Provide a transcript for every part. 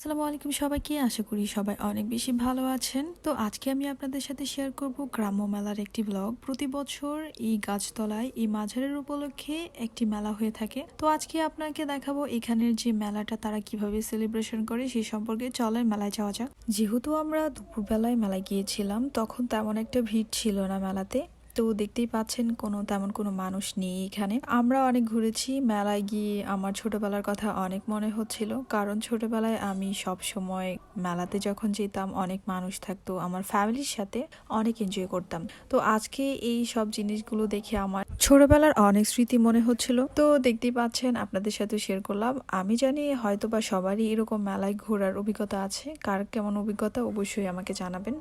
আসসালামু আলাইকুম সবাইকে। আশা করি সবাই অনেক বেশি ভালো আছেন। তো আজকে আমি আপনাদের সাথে শেয়ার করব গ্রাম্য মেলার একটি ব্লগ প্রতি বছর এই গাছতলায়, এই মাঝারের উপলক্ষে একটি মেলা হয়ে থাকে। তো আজকে আপনাকে দেখাবো এখানের যে মেলাটা, তারা কীভাবে সেলিব্রেশন করে সেই সম্পর্কে। চলেন মেলায় যাওয়া যাক। যেহেতু আমরা দুপুরবেলায় মেলায় গিয়েছিলাম, তখন তেমন একটা ভিড় ছিল না মেলাতে। তো দেখতেই পাচ্ছেন, কোনো তেমন কোনো মানুষ নেই এখানে। আমরা অনেক ঘুরেছি, মেলায় গিয়ে আমার ছোটবেলার কথা অনেক মনে হচ্ছিল। কারণ ছোটবেলায় আমি সব সময় মেলাতে যখন যেতাম, অনেক মানুষ থাকতো, আমার ফ্যামিলির সাথে অনেক এনজয় করতাম। তো আজকে এই সব জিনিসগুলো দেখে আমার ছোটবেলার অনেক স্মৃতি মনে হচ্ছিল। তো দেখতেই পাচ্ছেন, আপনাদের সাথে শেয়ার করলাম। আমি জানি হয়তো বা সবারই এরকম মেলায় ঘোরার অভিজ্ঞতা আছে। কার কেমন অভিজ্ঞতা, অবশ্যই আমাকে জানাবেন।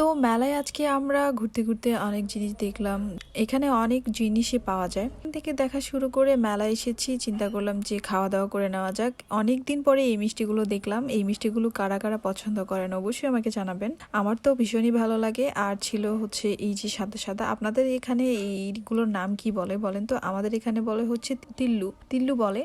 তো মেলায় আজকে আমরা ঘুরতে ঘুরতে অনেক জিনিস দেখলাম। এখানে অনেক জিনিসই পাওয়া যায়। থেকে দেখা শুরু করে মেলায় এসেছি, চিন্তা করলাম যে খাওয়া দাওয়া করে নেওয়া যাক। অনেক দিন পরে এই মিষ্টিগুলো দেখলাম। এই মিষ্টিগুলো কারা কারা পছন্দ করেন অবশ্যই আমাকে জানাবেন। আমার তো ভীষণই ভালো লাগে। আর ছিল হচ্ছে এই যে সাদা সাদা। আপনাদের এখানে এইগুলোর নাম কি বলে বলেন তো? আমাদের এখানে বলে হচ্ছে তিল্লু। তিল্লু বলে।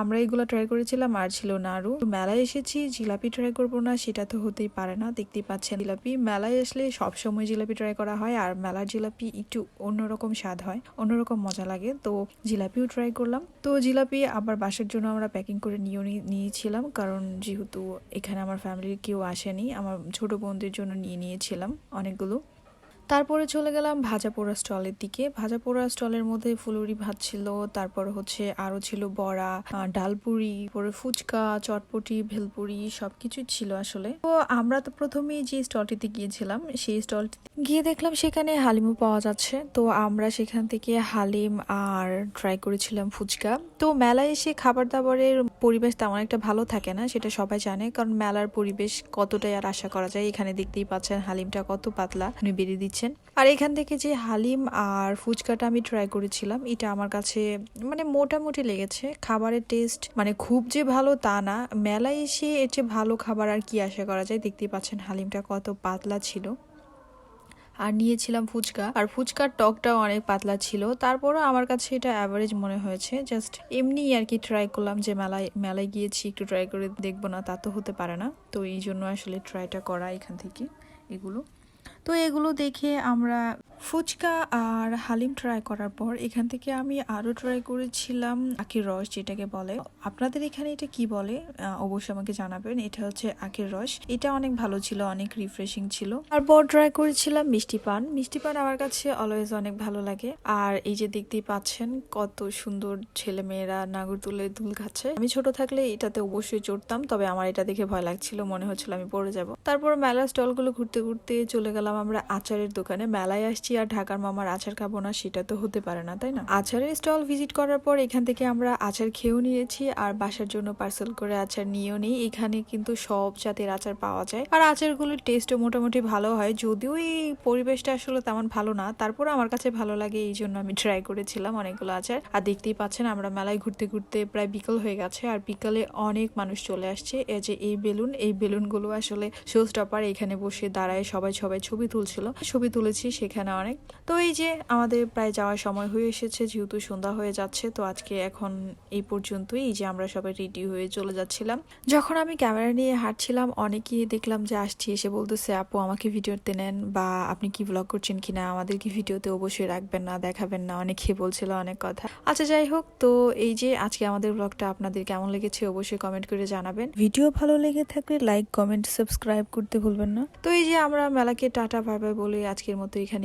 আমরা এগুলো ট্রাই করেছিলাম, আর ছিল নাড়ু। মেলায় এসেছি, জিলাপি ট্রাই করব না, সেটা তো হতেই পারে না। দেখতেই পাচ্ছেন জিলাপি। মেলায় আসলে সবসময় জিলাপি ট্রাই করা হয় আর মেলার জিলাপি একটু অন্যরকম স্বাদ হয়, অন্যরকম মজা লাগে। তো জিলাপিও ট্রাই করলাম। তো জিলাপি আবার বাসার জন্য আমরা প্যাকিং করে নিয়েও নি- নিয়েছিলাম কারণ যেহেতু এখানে আমার ফ্যামিলির কেউ আসেনি, আমার ছোট বোনদের জন্য নিয়ে নিয়েছিলাম অনেকগুলো। তারপরে চলে গেলাম ভাজা পোড়া স্টলের দিকে। ভাজা পোড়া স্টলের মধ্যে ফুলুরি ভাত ছিল, তারপর হচ্ছে আরও ছিল বড়া ডালপুরি পরে ফুচকা, চটপটি, ভেলপুরি সবকিছু ছিল আসলে। তো আমরা তো প্রথমেই যে স্টলটিতে গিয়েছিলাম, সেই স্টলটি গিয়ে দেখলাম সেখানে হালিমও পাওয়া যাচ্ছে। তো আমরা সেখান থেকে হালিম আর ট্রাই করেছিলাম ফুচকা। তো মেলায় এসে খাবার দাবারের পরিবেশ তেমন একটা ভালো থাকে না, সেটা সবাই জানে। কারণ মেলার পরিবেশ কতটাই আর আশা করা যায়, এখানে দেখতেই পাচ্ছেন হালিমটা কত পাতলা। বেরিয়ে দিচ্ছেন। আর এখান থেকে যে হালিম আর ফুচকাটা আমি ট্রাই করেছিলাম, এটা আমার কাছে মানে মোটামুটি লেগেছে। খাবারের টেস্ট মানে খুব যে ভালো তা না, মেলায় এসে এর চেয়ে ভালো খাবার আর কি আশা করা যায়? দেখতেই পাচ্ছেন হালিমটা কত পাতলা ছিল। আর নিয়েছিলাম ফুচকা। আর ফুচকার টকটাও অনেক পাতলা ছিল। তারপরও আমার কাছে এটা অ্যাভারেজ মনে হয়েছে। জাস্ট এমনি আর কি ট্রাই করলাম যে মেলায় মেলায় গিয়েছি, একটু ট্রাই করে দেখব না, তা তো হতে পারে না। তো এই জন্য আসলে ট্রাইটা করা এখান থেকে, এগুলো। তো এগুলো দেখে আমরা ফুচকা আর হালিম ট্রাই করার পর এখান থেকে আমি আরও ট্রাই করেছিলাম আখের রস, যেটাকে বলে। আপনাদের এখানে এটা কি বলে? অবশ্যই আমাকে জানাবেন। এটা হচ্ছে আখের রস। এটা অনেক ভালো ছিল, অনেক রিফ্রেশিং ছিল। তারপর ট্রাই করেছিলাম মিষ্টি পান। মিষ্টি পান আমার কাছে অলওয়েজ অনেক ভালো লাগে। আর এই যে দেখতেই পাচ্ছেন, কত সুন্দর ছেলে মেয়েরা নাগর তুলে দুল খাচ্ছে। আমি ছোট থাকলে এটাতে অবশ্যই চড়তাম, তবে আমার এটা দেখে ভয় লাগছিল, মনে হচ্ছিল আমি পড়ে যাব। তারপর মেলার স্টলগুলো ঘুরতে ঘুরতে চলে গেলাম আমরা আচারের দোকানে। মেলায় আসছি আর ঢাকার মামার আচার খাব না, সেটা তো হতে পারে না, তাই না? আচারের স্টল ভিজিট করার পর এখান থেকে আমরা আচার খেয়েও নিয়েছি, আর বাসার জন্য পার্সেল করে আচার নিয়েও নিই। এখানে কিন্তু সব জাতের আচার পাওয়া যায়, আর আচারগুলোর টেস্টও মোটামুটি ভালো হয়, যদিও এই পরিবেশটা আসলে তেমন ভালো না। তারপর আমার কাছে ভালো লাগে, এই জন্য আমি ট্রাই করেছিলাম অনেকগুলো আচার। আর দেখতেই পাচ্ছেন, আমরা মেলায় ঘুরতে ঘুরতে প্রায় বিকেল হয়ে গেছে, আর বিকালে অনেক মানুষ চলে আসছে। এই যে এই বেলুন, এই বেলুনগুলো আসলে শো স্টপার এখানে বসে দাঁড়ায়, সবাই সবাই ছবি তুলছিল। ছবি তুলেছি, সেখানে অনেক। তো এই যে আমাদের প্রায় যাওয়ার সময় হয়ে এসেছে, যেহেতু সন্ধ্যা হয়ে যাচ্ছে, তো আজকে এখন এই পর্যন্তই। এই যে আমরা সবাই রেডি হয়ে চলে যাচ্ছিলাম। যখন আমি ক্যামেরা নিয়ে হাঁটছিলাম, অনেকেই দেখলাম যে আসছি, এসে বলতেছে, আপু, আমাকে ভিডিওতে নেন বা আপনি কি ব্লগ করছেন কিনা? আমাদেরকে ভিডিওতে অবশ্যই রাখবেন না, দেখাবেন না। অনেকে বলছিল অনেক কথা। আচ্ছা যাই হোক, তো এই যে আজকে আমাদের ব্লগটা আপনাদের কেমন লেগেছে অবশ্যই কমেন্ট করে জানাবেন। ভিডিও ভালো লেগে থাকলে লাইক কমেন্ট সাবস্ক্রাইব করতে ভুলবেন না। তো এই যে আমরা মেলাকে টাটা বাই বলে আজকের মতো এখানে